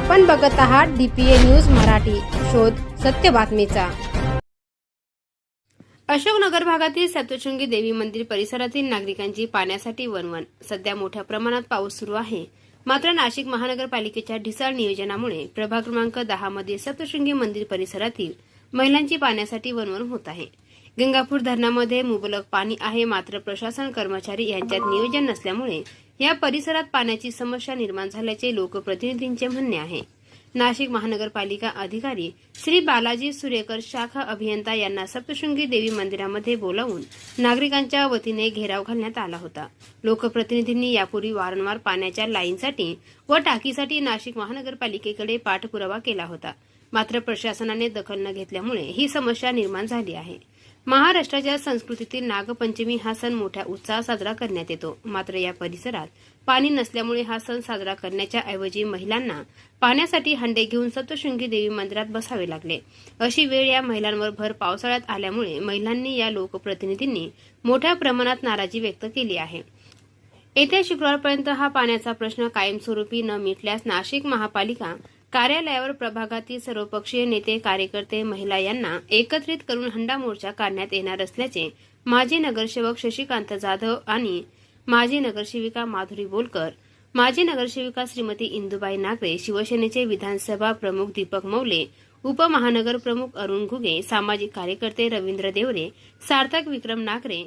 आपण बघत आहात डीपीए न्यूज मराठी. शोध सत्य बातमीचा. अशोकनगर भागातील सप्तशृंगी देवी मंदिर परिसरातील नागरिकांची पाण्यासाठी वणवण. सध्या मोठ्या प्रमाणात पाऊस सुरू आहे. मात्र नाशिक महानगरपालिकेच्या ढिसाळ नियोजनामुळे प्रभाग क्रमांक दहा मध्ये सप्तशृंगी मंदिर परिसरातील महिलांची पाण्यासाठी वणवण होत आहे. गंगापूर धरणामध्ये मुबलक पाणी आहे मात्र प्रशासन कर्मचारी यांच्यात नियोजन नसल्यामुळे या परिसरात पाण्याची समस्या निर्माण झाल्याचे लोकप्रतिनिधींचे म्हणणे आहे. नाशिक महानगरपालिका अधिकारी श्री बालाजी सुरेकर शाखा अभियंता यांना सप्तशृंगी देवी मंदिरामध्ये बोलावून नागरिकांच्या वतीने घेराव घालण्यात आला होता. लोकप्रतिनिधींनी यापूर्वी वारंवार पाण्याच्या लाईनसाठी व टाकीसाठी नाशिक महानगरपालिकेकडे पाठपुरावा केला होता. मात्र प्रशासनाने दखल न घेतल्यामुळे ही समस्या निर्माण झाली आहे. महाराष्ट्राच्या संस्कृतीतील नागपंचमी हा सण मोठ्या उत्साहात साजरा करण्यात येतो. मात्र या परिसरात पाणी नसल्यामुळे हा सण साजरा करण्याच्या ऐवजी महिलांना पाण्यासाठी हंडे घेऊन सप्तशृंगी देवी मंदिरात बसावे लागले. अशी वेळ या महिलांवर भर पावसाळ्यात आल्यामुळे महिलांनी या लोकप्रतिनिधींनी मोठ्या प्रमाणात नाराजी व्यक्त केली आहे. येत्या शुक्रवारपर्यंत हा पाण्याचा प्रश्न कायमस्वरूपी न मिटल्यास नाशिक महापालिका कार्यालयावर प्रभागातील सर्वपक्षीय नेते कार्यकर्ते महिला यांना एकत्रित करून हंडा मोर्चा काढण्यात येणार असल्याचे माजी नगरसेवक शशिकांत जाधव आणि माजी नगरसेविका माधुरी बोलकर माजी नगरसेविका श्रीमती इंदुबाई नागरे शिवसेनेचे विधानसभा प्रमुख दीपक मौले उपमहानगर प्रमुख अरुण घुगे सामाजिक कार्यकर्ते रवींद्र देवरे सार्थक विक्रम नागरे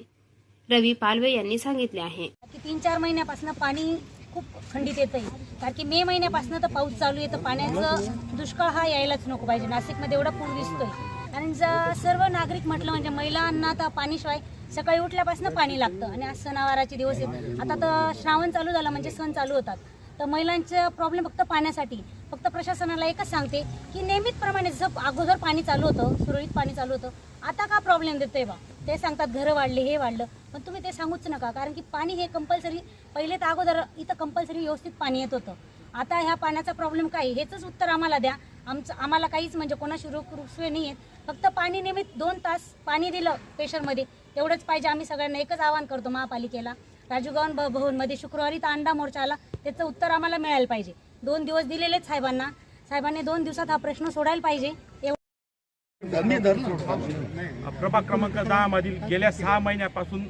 रवी पालवे यांनी सांगितले आहे. की तीन चार महिन्यापासून पाणी खूप खंडित येत आहे कारण की मे महिन्यापासून तर पाऊस चालू आहे तर पाण्याचं दुष्काळ हा यायलाच नको पाहिजे. नाशिकमध्ये एवढा पूर दिसतोय. आणि जर सर्व नागरिक म्हटलं म्हणजे महिलांना तर पाणीशिवाय सकाळी उठल्यापासून पाणी लागतं. आणि आज सणावाराचे दिवस आहेत. आता तर श्रावण चालू झाला म्हणजे सण चालू होतात. तर महिलांचा प्रॉब्लेम फक्त पाण्यासाठी. फक्त प्रशासनाला एकच सांगते की नियमितप्रमाणे जसं अगोदर पाणी चालू होतं सुरळीत पाणी चालू होतं आता का प्रॉब्लेम देतोय बा? ते सांगतात घरं वाढले हे वाढलं. पण तुम्ही ते सांगूच नका कारण की पाणी हे कंपल्सरी पहिले तर अगोदर इथं कंपल्सरी व्यवस्थित पाणी येत होतं. आता ह्या पाण्याचा प्रॉब्लेम काय? हेच उत्तर आम्हाला द्या. आमचं आम्हाला काहीच म्हणजे कोणाशी रोख रुसवे नाही आहेत. फक्त पाणी नियमित दोन तास पाणी दिलं प्रेशरमध्ये तेवढंच पाहिजे आम्ही सगळ्यांना एकच आवाहन करतो महापालिकेला. राजीव भ- भवनमध्ये शुक्रवारी तर अंडा मोर्चा आला. त्याचं उत्तर आम्हाला मिळायला पाहिजे. दोन दिवस दिलेलेच साहेबांना. साहेबांनी दोन दिवसात हा प्रश्न सोडायला पाहिजे. एवढं प्रभाग क्रमांक दहा मधील गेल्या सहा महिन्यापासून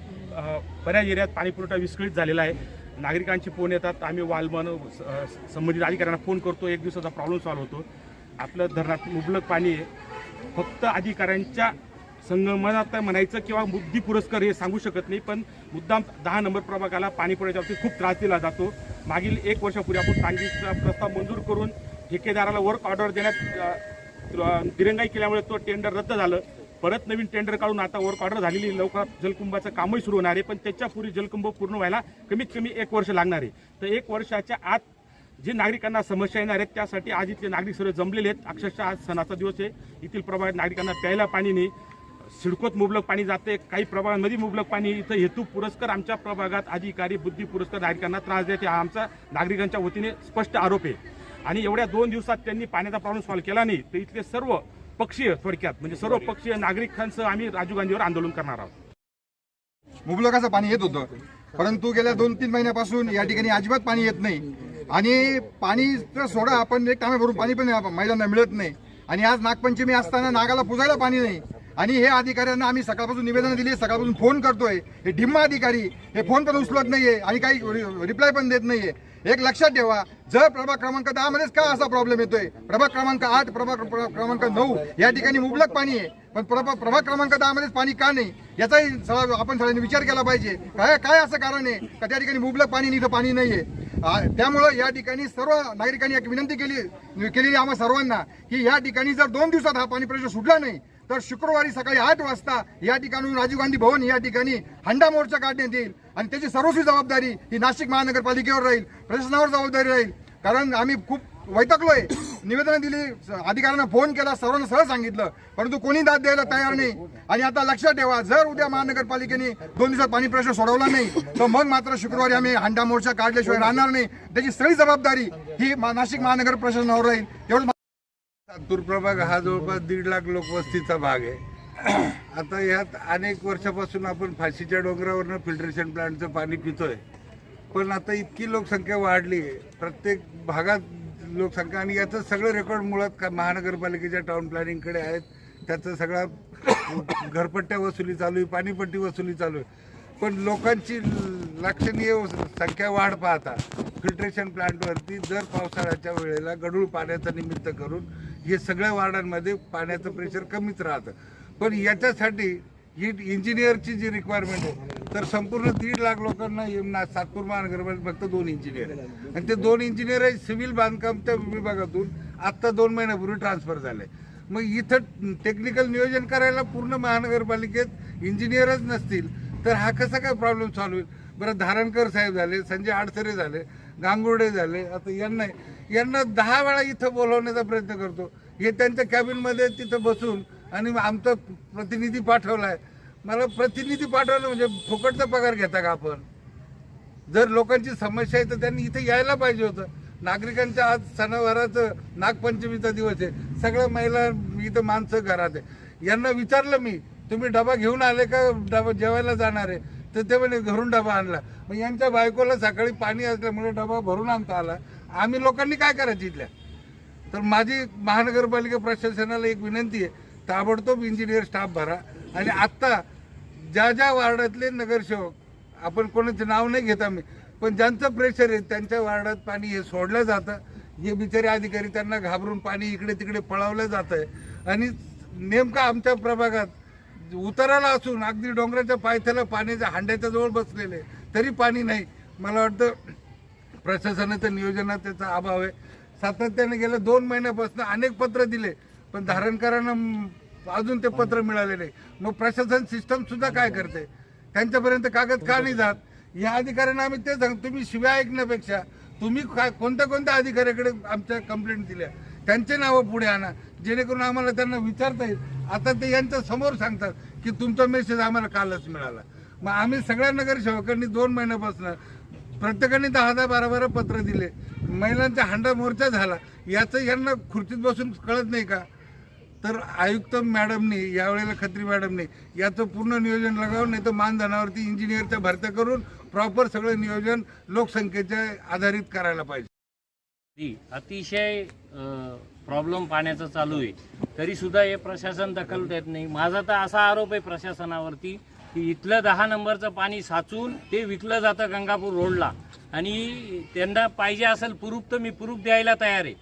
बऱ्याच एरियात पाणीपुरवठा विस्कळीत झालेला आहे. नागरिकांचे फोन येतात. आम्ही वालमन संबंधित अधिकाऱ्यांना फोन करतो. एक दिवसाचा प्रॉब्लेम सॉल्व्ह होतो. आपलं धरणात मुबलक पाणी आहे. फक्त अधिकाऱ्यांच्या संगमनात म्हणायचं किंवा बुद्धी पुरस्कार हे सांगू शकत नाही पण मुद्दाम दहा नंबर प्रभागाला पाणी पुरवठ्याच्या बाबतीत खूप त्रास दिला जातो. मागील एक वर्षापूर्वी आपण टांगीचा प्रस्ताव मंजूर करून ठेकेदाराला वर्क ऑर्डर देण्यात दिरंगाई केल्यामुळे तो टेंडर रद्द झालं. परत नवीन टेंडर काढून आता वर्क ऑर्डर झालेली लवकरात जलकुंभाचं कामही सुरू होणार आहे. पण त्याच्यापूर्वी जलकुंभ पूर्ण व्हायला कमीत कमी एक वर्ष लागणार आहे. तर एक वर्षाच्या आत जे नागरिकांना समस्या येणार आहेत त्यासाठी आज इथले नागरिक सर्व जमलेले आहेत. अक्षरशः आज सणाचा दिवस आहे. येथील प्रभागात नागरिकांना प्यायला पाणी नाही. सिडकोत मुबलक पाणी जाते. काही प्रभागांमध्ये मुबलक पाणी इथं हेतू पुरस्कार आमच्या प्रभागात अधिकारी बुद्धी पुरस्कार नागरिकांना त्रास देते हा आमचा नागरिकांच्या वतीने स्पष्ट आरोप आहे. आणि एवढ्या दोन दिवसात त्यांनी पाण्याचा प्रॉब्लेम सॉल्व्ह केला नाही तर इथले सर्व पक्षीय थोडक्यात म्हणजे सर्व पक्षीय नागरिकांसह आम्ही राजीव गांधीवर आंदोलन करणार आहोत. मुबलकाचं पाणी येत होतं. परंतु गेल्या दोन तीन महिन्यापासून या ठिकाणी अजिबात पाणी येत नाही. आणि पाणी तर सोडा आपण एक टामे भरून पाणी पण महिलांना मिळत नाही. आणि आज नागपंचमी असताना नागाला पुजायला पाणी नाही. आणि हे अधिकाऱ्यांना आम्ही सकाळपासून निवेदन दिली सकाळपासून फोन करतोय. हे ढिम्मा अधिकारी हे फोन पण उचलत नाहीये आणि काही रिप्लाय पण देत नाहीये. एक लक्षात ठेवा जर प्रभाग क्रमांक दहा मध्येच का असा प्रॉब्लेम येतोय? प्रभाग क्रमांक आठ प्रभाग क्रमांक नऊ या ठिकाणी मुबलक पाणी आहे. पण प्रभाग प्रभाग क्रमांक दहा मध्येच पाणी का नाही? याचाही सगळा आपण सगळ्यांनी विचार केला पाहिजे. काय काय असं कारण आहे का त्या ठिकाणी मुबलक पाणी आणि इथं पाणी नाहीये? त्यामुळं या ठिकाणी सर्व नागरिकांनी एक विनंती केली केलेली आम्हा सर्वांना की या ठिकाणी जर दोन दिवसात हा पाणी प्रश्न सुटला नाही तर शुक्रवारी सकाळी आठ वाजता या ठिकाणी राजीव गांधी भवन या ठिकाणी हंडा मोर्चा काढण्यात येईल. आणि त्याची सर्वस्वी जबाबदारी ही नाशिक महानगरपालिकेवर राहील प्रशासनावर जबाबदारी राहील. कारण आम्ही खूप वैतकलोय निवेदन दिली अधिकाऱ्यांना फोन केला सर्वांना सहज सांगितलं. परंतु कोणी दाद द्यायला तयार नाही. आणि आता लक्षात ठेवा जर उद्या महानगरपालिकेने दोन दिवसात पाणी प्रश्न सोडवला नाही तर मग मात्र शुक्रवारी आम्ही हंडा मोर्चा काढल्याशिवाय राहणार नाही. त्याची सगळी जबाबदारी ही नाशिक महानगर प्रशासनावर राहील. तेवढं लातूर प्रभाग हा जवळपास दीड लाख लोकवस्तीचा भाग आहे. आता यात अनेक वर्षापासून आपण फाशीच्या डोंगरावरनं फिल्ट्रेशन प्लांटचं पाणी पितोय. पण आता इतकी लोकसंख्या वाढली आहे. प्रत्येक भागात लोकसंख्या आणि याचं सगळं रेकॉर्ड मुळात का महानगरपालिकेच्या टाउन प्लॅनिंगकडे आहेत. त्याचं सगळा घरपट्ट्या वसुली चालू आहे पाणीपट्टी वसुली चालू आहे. पण लोकांची लक्षणीय संख्या वाढ पाहता फिल्ट्रेशन प्लांटवरती दर पावसाळ्याच्या वेळेला गढूळ पाण्याचं निमित्त करून हे सगळ्या वार्डांमध्ये पाण्याचं प्रेशर कमीच राहतं. पण याच्यासाठी ही इंजिनियरची जी रिक्वायरमेंट आहे तर संपूर्ण दीड लाख लोकांना ना- सातपूर महानगरपालिकेत फक्त दोन इंजिनियर आहे आणि ते दोन इंजिनियर आहे सिव्हिल बांधकामच्या विभागातून आत्ता दोन महिन्यापूर्वी ट्रान्सफर झाले. मग इथं टेक्निकल नियोजन करायला पूर्ण महानगरपालिकेत इंजिनियरच नसतील तर हा कसा काय प्रॉब्लेम सॉल्व्ह होईल? बरं धारणकर साहेब झाले संजय आडसरे झाले गांगुर्डे झाले आता यांना यांना दहा वेळा इथं बोलवण्याचा प्रयत्न करतो. हे त्यांच्या कॅबिनमध्ये तिथं बसून आणि आमचा प्रतिनिधी पाठवलाय. मला प्रतिनिधी पाठवलं म्हणजे फुकटचा पगार घेता का आपण? जर लोकांची समस्या आहे तर त्यांनी इथे यायला पाहिजे होतं. नागरिकांच्या आज सणावाराचं नागपंचमीचा दिवस आहे. सगळ्या महिला इथं माणसं घरात आहे. यांना विचारलं मी तुम्ही डबा घेऊन आले का? डबा जेवायला जाणार आहे. तर ते म्हणे घरून डबा आणला. मग यांच्या बायकोला सकाळी पाणी असल्यामुळे डबा भरून आणता आला. आम्ही लोकांनी काय करायचं इथल्या? तर माझी महानगरपालिका प्रशासनाला एक विनंती आहे ताबडतोब इंजिनियर स्टाफ भरा. आणि आत्ता ज्या ज्या वार्डातले नगरसेवक आपण कोणाचं नाव नाही घेत आम्ही पण ज्यांचं प्रेशर आहे त्यांच्या वार्डात पाणी हे सोडलं जातं. हे बिचारे अधिकारी त्यांना घाबरून पाणी इकडे तिकडे पळवलं जात आहे आणि नेमकं आमच्या प्रभागात उताराला असून अगदी डोंगराच्या पायथ्याला पाण्याच्या हांड्याच्या जवळ बसलेले तरी पाणी नाही. मला वाटतं प्रशासनाचं नियोजनात त्याचा अभाव आहे. सातत्याने गेल्या दोन महिन्यापासून अनेक पत्र दिले पण धारणकरांना अजून ते पत्र मिळाले नाही. मग प्रशासन सिस्टम सुद्धा काय करते? त्यांच्यापर्यंत कागद का नाही जात? या अधिकाऱ्यांना आम्ही ते सांग तुम्ही शिव्या ऐकण्यापेक्षा तुम्ही काय कोणत्या कोणत्या अधिकाऱ्याकडे आमच्या कंप्लेंट दिल्या? त्यांचे नावं पुढे आणा. जेणेकरून आम्हाला त्यांना विचारता येईल. आता ते यांच्या समोर सांगतात की तुमचा मेसेज आम्हाला कालच मिळाला. मग आम्ही सगळ्या नगरसेवकांनी दोन महिन्यापासून प्रत्येकाने दहा दहा बारा बारा पत्र दिले. महिलांचा हांडा मोर्चा झाला. याचं यांना खुर्चीत बसून कळत नाही का? तर आयुक्त मॅडमनी यावेळेला खत्री मॅडमनी याचं पूर्ण नियोजन लगावून नाही तर मानधनावरती इंजिनियरच्या भरत्या करून प्रॉपर सगळं नियोजन लोकसंख्येच्या आधारित करायला पाहिजे. ती अतिशय प्रॉब्लेम पाण्याचा चालू आहे. तरी सुद्धा हे प्रशासन दखल देत नाही. माझा तर असा आरोप आहे प्रशासनावरती. की इथलं दहा नंबरचं पाणी साचून ते विकलं जातं गंगापूर रोडला. आणि त्यांना पाहिजे असेल प्रूफ तर मी प्रूफ द्यायला तयार आहे.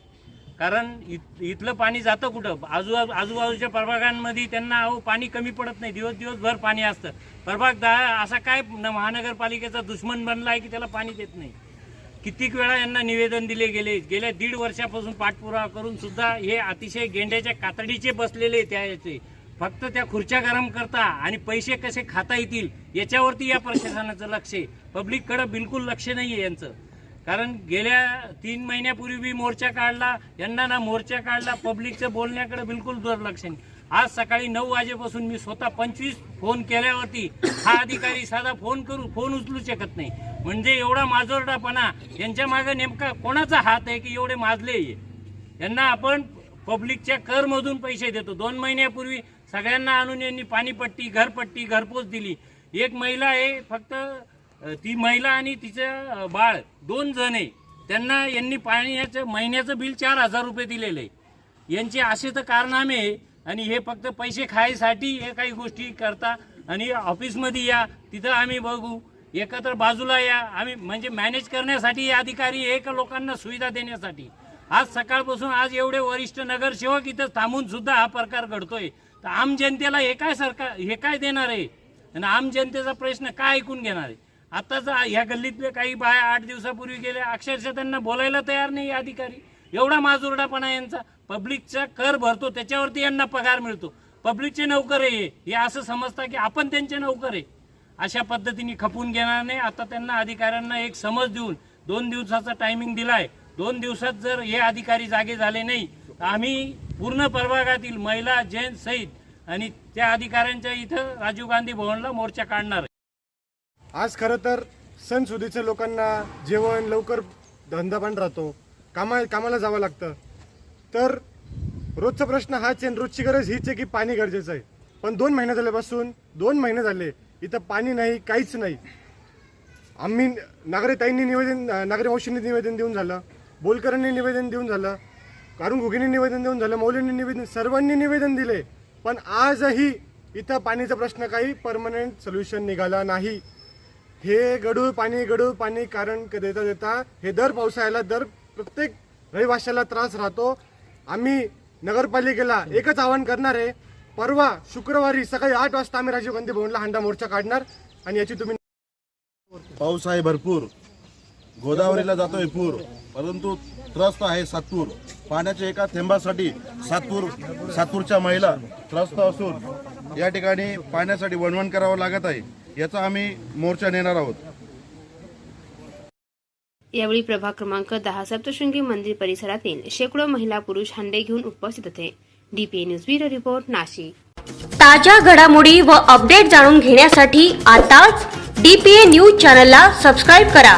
कारण इत- इथलं पाणी जातं कुठं? आजू आजूबाजूच्या प्रभागांमध्ये त्यांना अहो पाणी कमी पडत नाही. दिवस दिवसभर पाणी असतं. प्रभाग दहा असा काय न- महानगरपालिकेचा दुश्मन बनला आहे की त्याला पाणी देत नाही? कित्येक वेळा यांना निवेदन दिले गेले? गेल्या दीड वर्षापासून पाठपुरावा करून सुद्धा हे अतिशय गेंड्याच्या कातडीचे बसलेले त्याचे. फक्त त्या खुर्च्या गरम करता आणि पैसे कसे खाता येतील याच्यावरती या प्रशासनाचं लक्ष आहे. पब्लिककडं बिलकुल लक्ष नाही आहे यांचं. कारण गेल्या तीन महिन्यापूर्वी बी मोर्चा काढला यांना ना मोर्चा काढला पब्लिकचं बोलण्याकडे बिलकुल दुर्लक्ष नाही. आज सकाळी नऊ वाजेपासून मी स्वतः पंचवीस फोन केल्यावरती हा अधिकारी साधा फोन करू फोन उचलू शकत नाही. म्हणजे एवढा माजोरडापणा यांच्या मागे नेमका कोणाचा हात आहे की एवढे माजले यांना आपण पब्लिकच्या करमधून पैसे देतो. दोन महिन्यापूर्वी सगळ्यांना आणून यांनी पाणीपट्टी घरपट्टी घरपोच दिली. एक महिला आहे फक्त ती महिला आणि तिचं बाळ दोन जण आहे. त्यांना यांनी पाण्याचं महिन्याचं बिल चार हजार रुपये दिलेलं. आहे यांचे असे तर कारनामे आहे आणि हे फक्त पैसे खायसाठी हे काही गोष्टी करता आणि ऑफिसमध्ये या तिथं आम्ही बघू. एकत्र बाजूला या आम्ही म्हणजे मॅनेज करण्यासाठी हे अधिकारी एक लोकांना सुविधा देण्यासाठी. आज सकाळपासून आज एवढे वरिष्ठ नगरसेवक इथं थांबून सुद्धा हा प्रकार घडतोय. तर आम जनतेला हे काय सरकार हे काय देणार आहे? आणि आम जनतेचा प्रश्न काय ऐकून घेणार आहे? आताच ह्या गल्लीतले काही बाया आठ दिवसापूर्वी गेले अक्षरशः त्यांना बोलायला तयार नाही हे अधिकारी. एवढा माजुरडापणा यांचा. पब्लिकचा कर भरतो त्याच्यावरती यांना पगार मिळतो. पब्लिकचे नौकर आहे हे. हे असं समजता की आपण त्यांचे नौकर आहे. अशा पद्धतीने खपून घेणार नाही. आता त्यांना अधिकाऱ्यांना एक समज देऊन दोन दिवसाचा टायमिंग दिलाय. दोन दिवसात जर हे अधिकारी जागे झाले नाही आम्ही पूर्ण प्रभागातील महिला जैन सहित आणि त्या अधिकाऱ्यांच्या इथं राजीव गांधी भवनला मोर्चा काढणार आहे. आज खरं तर सणसुदीच्या लोकांना जेवण लवकर धंदा पण राहतो. कामा कामाला जावं लागतं. तर रोजचा प्रश्न हाच आहे रोजची गरज हीच आहे की पाणी गरजेचं आहे. पण दोन महिने झाल्यापासून दोन महिने झाले इथं पाणी नाही काहीच नाही. आम्ही नागरिकताईंनी निवेदन नागरिक औषधी निवेदन देऊन झालं बोलकरांनी निवेदन देऊन झालं कारण घुगिनी निवेदन देऊन झालं मौलींनी निवेदन सर्वांनी निवेदन दिले. पण आजही इथं पाणीचा प्रश्न काही परमनंट सोल्युशन निघाला नाही. हे गडूळ पाणी गडूळ पाणी कारण देता देता हे दर पावसाळ्याला दर प्रत्येक रहिवाशाला त्रास राहतो. आम्ही नगरपालिकेला एकच आवाहन करणार आहे परवा शुक्रवारी सकाळी आठ वाजता आम्ही राजीव गांधी भवनला हांडा मोर्चा काढणार आणि याची तुम्ही पाऊस आहे भरपूर. गोदावरीला जातोय पूर. परंतु त्रस्त आहे सातपूर. पाण्याच्या एका थेंबासाठी सातपूर सातपूरच्या महिला त्रस्त असून या ठिकाणी पाण्यासाठी वणवण करावं लागत आहे. याचा आम्ही मोर्चा नेणार आहोत. यावेळी प्रभाग क्रमांक दहा सप्तशृंगी मंदिर परिसरातील शेकडो महिला पुरुष हंडे घेऊन उपस्थित होते. DPA news bureau report Nashik. ताज्या घडामोडी व अपडेट जाणून घेण्यासाठी आताच डीपीए न्यूज चॅनलला सबस्क्राईब करा.